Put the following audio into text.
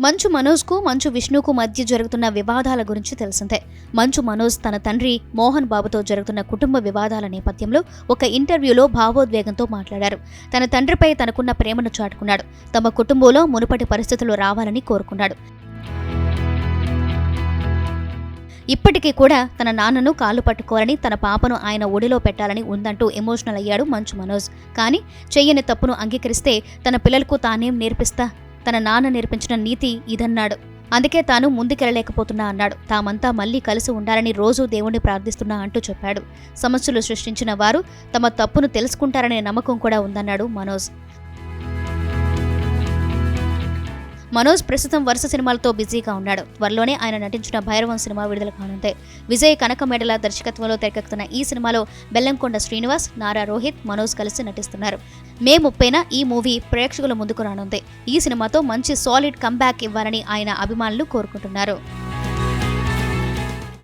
మంచు మనోజ్కు మంచు విష్ణుకు మధ్య జరుగుతున్న వివాదాల గురించి తెలిసిందే. మంచు మనోజ్ తన తండ్రి మోహన్ బాబుతో జరుగుతున్న కుటుంబ వివాదాల నేపథ్యంలో ఒక ఇంటర్వ్యూలో భావోద్వేగంతో మాట్లాడారు. తన తండ్రిపై తనకున్న ప్రేమను చాటుకున్నాడు. తమ కుటుంబంలో మునుపటి పరిస్థితులు రావాలని కోరుకున్నాడు. ఇప్పటికీ కూడా తన నాన్నను కాళ్ళు పట్టుకోవాలని తన పాపను ఆయన ఒడిలో పెట్టాలని ఉందంటూ ఎమోషనల్ అయ్యాడు మంచు మనోజ్. కానీ చెయ్యని తప్పును అంగీకరిస్తే తన పిల్లలకు తానేం నేర్పిస్తా? తన నాన్న నేర్పించిన నీతి ఇదన్నాడు. అందుకే తాను ముందుకెళ్ళలేకపోతున్నా అన్నాడు. తామంతా మళ్ళీ కలిసి ఉండాలని రోజూ దేవుణ్ణి ప్రార్థిస్తున్నా అంటూ చెప్పాడు. సమస్యలు సృష్టించిన వారు తమ తప్పును తెలుసుకుంటారనే నమ్మకం కూడా ఉందన్నాడు మనోజ్. మనోజ్ ప్రస్తుతం వరుస సినిమాలతో బిజీగా ఉన్నాడు. త్వరలోనే ఆయన నటించిన భైరవం సినిమా విడుదల కానుంది. విజయ్ కనకమేడల దర్శకత్వంలో తెరకెక్కుతున్న ఈ సినిమాలో బెల్లంకొండ శ్రీనివాస్ నారా రోహిత్ మనోజ్ కలిసి నటిస్తున్నారు. మే ముప్పైన ఈ మూవీ ప్రేక్షకుల ముందుకు రానుంది. ఈ సినిమాతో మంచి సాలిడ్ కంబ్యాక్ ఇవ్వాలని ఆయన అభిమానులు కోరుకుంటున్నారు.